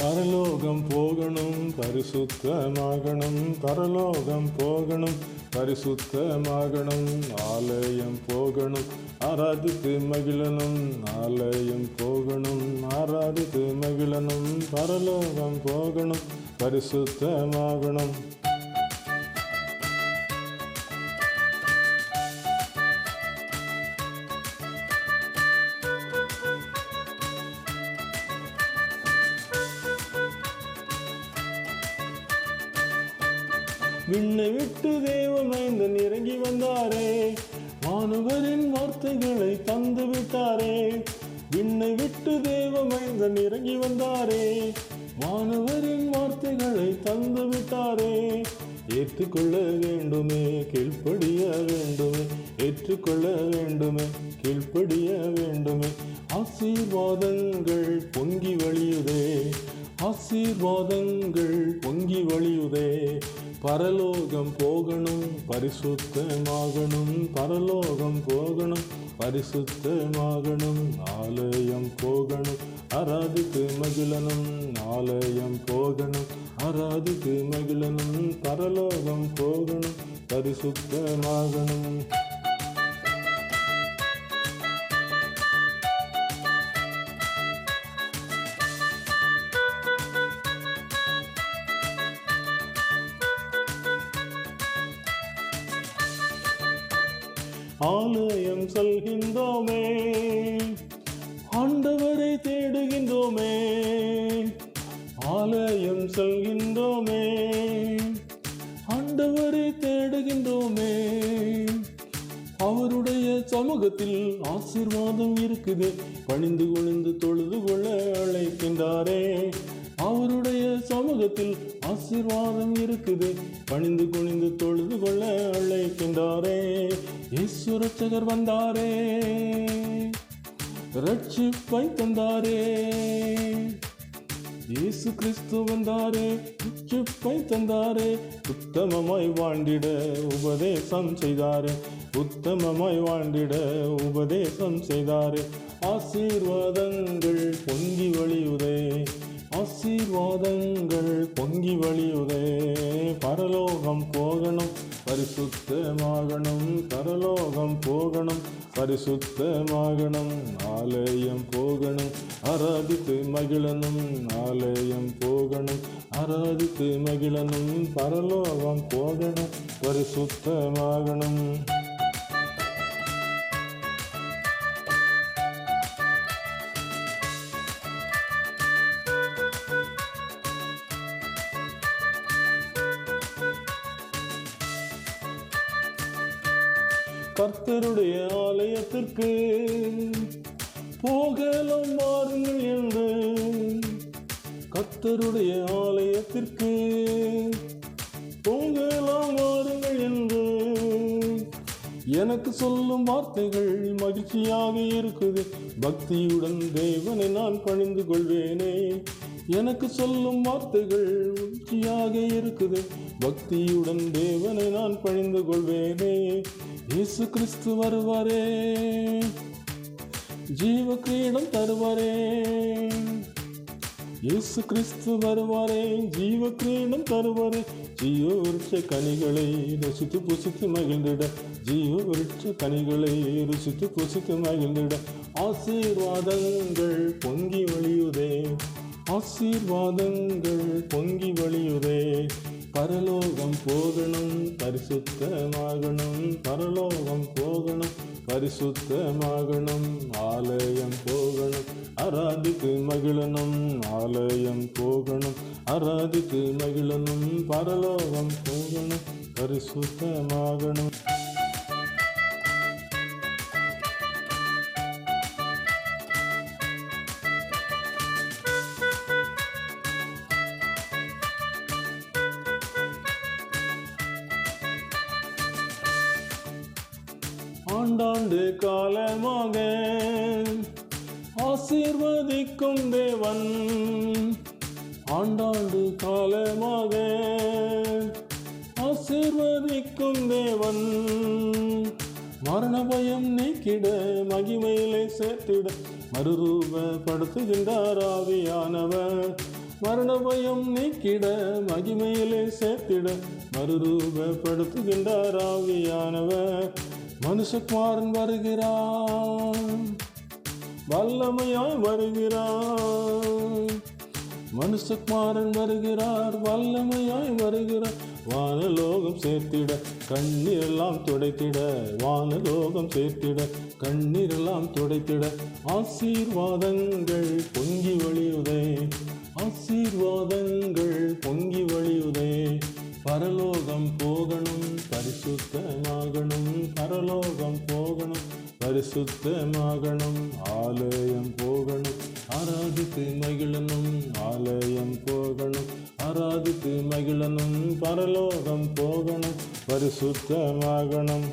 பரலோகம் போகணும் பரிசுத்தமாகணும். பரலோகம் போகணும் பரிசுத்தமாகணும். ஆலயம் போகணும் ஆராதித்து மகிழனும் ஆலயம் போகணும் ஆராதித்து மகிழனும் பரலோகம் போகணும் பரிசுத்தமாகணும். விண்ணை விட்டு தேவமைந்தன் இறங்கி வந்தாரே. மாணவரின் வார்த்தைகளை தந்து விட்டாரே. விண்ணை விட்டு தேவமைந்தன் இறங்கி வந்தாரே. மாணவரின் வார்த்தைகளை தந்து விட்டாரே. ஏற்றுக்கொள்ள வேண்டுமே கீழ்ப்படிய வேண்டுமே ஏற்றுக்கொள்ள வேண்டுமே கீழ்ப்படிய வேண்டுமே. ஆசீர்வாதங்கள் பொங்கி வழியுதே ஆசீர்வாதங்கள் பொங்கி வழியுதே. பரலோகம் போகணும் பரிசுத்தமாகணும் பரலோகம் போகணும் பரிசுத்தமாகணும் ஆலயம் போகணும். அராதுக்கு மகிழனும் ஆலயம் போகணும் ஆராதித்து மகிழனும் பரல பரலோகம் போகணும் பரிசுத்தமாகணும். ஆலயம் செல்கின்றோமே ஆண்டவரை தேடுகின்றோமே ஆலயம் செல்கின்றோமே. ஆண்டவரை தேடுகின்றோமே. அவருடைய சமூகத்தில் ஆசீர்வாதம் இருக்குது. பணிந்து குனிந்து தொழுது கொள்ள அழைக்கின்றாரே. அவருடைய சமூகத்தில் ஆசீர்வாதம் இருக்குது. பணிந்து குனிந்து தொழுது கொள்ள அழைக்கின்றாரே. ஈஸ்வரச்சகர் வந்தாரே. ரட்சிப்பை தந்தாரே. இயேசு கிறிஸ்து வந்தாரே உச்சுப்பை தந்தாரே உத்தமமாய் வாண்டிட உபதேசம் செய்தாரே உத்தமமாய் வாண்டிட உபதேசம் செய்தாரே. ஆசீர்வாதங்கள் பொங்கி வழியுதே. ஆசீர்வாதங்கள் பொங்கி வழியுதே. பரலோகம் போகணும் பரிசுத்தமாகணும். பரலோகம் போகணும் பரிசுத்தமாகணும். ஆலயம் போகணும் ஆராதித்து மகிழனும் ஆலயம் போகணும் ஆராதித்து மகிழனும் பரலோகம் போகணும் பரிசுத்தமாகணும். கர்த்தருடைய ஆலயத்திற்கு போகலாம் வாருங்கள் என்று கர்த்தருடைய ஆலயத்திற்கு போகலாம் வாருங்கள் என்று எனக்கு சொல்லும் வார்த்தைகள் மகிழ்ச்சியாக இருக்குது. பக்தியுடன் தேவனை நான் பணிந்து கொள்வேனே. எனக்கு சொல்லும் வார்த்தைகள் மகிழ்ச்சியாக இருக்குது. பக்தியுடன் தேவனை நான் பணிந்து கொள்வேனே. இயேசு கிறிஸ்து வருவாரே. ஜீவ கிரீடம் தருவாரே. இயேசு கிறிஸ்து வருவாரே ஜீவ கிரீடம் தருவாரே. ஜீவ விருட்ச கனிகளை ரசித்து புசித்து மகிழ்ந்திட. ஜீவ விருட்ச கனிகளை ருசித்து புசித்து மகிழ்ந்திட. ஆசீர்வாதங்கள் பொங்கி வழியுதே ஆசீர்வாதங்கள் பொங்கி வழியுதே பரலோகம் போகணும் பரிசுத்தமாகணும். பரலோகம் போகணும் பரிசுத்தமாகணும். ஆலயம் போகணும் அராதிக்கு மகிழனும் ஆலயம் போகணும் அராதிக்கு மகிழனும் பரலோகம் போகணும் பரிசுத்தமாகணும். ஆண்டாண்டு காலமாக ஆசீர்வதிக்கும் தேவன். ஆண்டாண்டு காலமாக ஆசீர்வதிக்கும் தேவன். மரண பயம் நீக்கிட மகிமையிலே சேர்த்திட மறுரூபப்படுத்துகின்றார் ஆவியானவர். மரண பயம் நீக்கிட மகிமையிலே சேர்த்திட மறுரூபப்படுத்துகின்றார் ஆவியானவர். மனுஷகுமாரன் வருகிறான். வல்லமையாய் வருகிறான். மனுஷகுமாரன் வருகிறார் வல்லமையாய் வருகிறார். வானலோகம் சேர்த்திட கண்ணீரெல்லாம் துடைத்திட வானலோகம் சேர்த்திட கண்ணீரெல்லாம் துடைத்திட ஆசீர்வாதங்கள் பொங்கி வழியுதே. ஆசீர்வாதங்கள் பொங்கி வழியுதே. பரலோகம் போக பரிசுத்தமாகணும் பரலோகம் போகணும் பரிசுத்தமாகணும் ஆலயம் போகணும் ஆராதித்து மகிழனும் ஆலயம் போகணும் ஆராதித்து மகிழனும் பரலோகம் போகணும் பரிசுத்தமாகணும்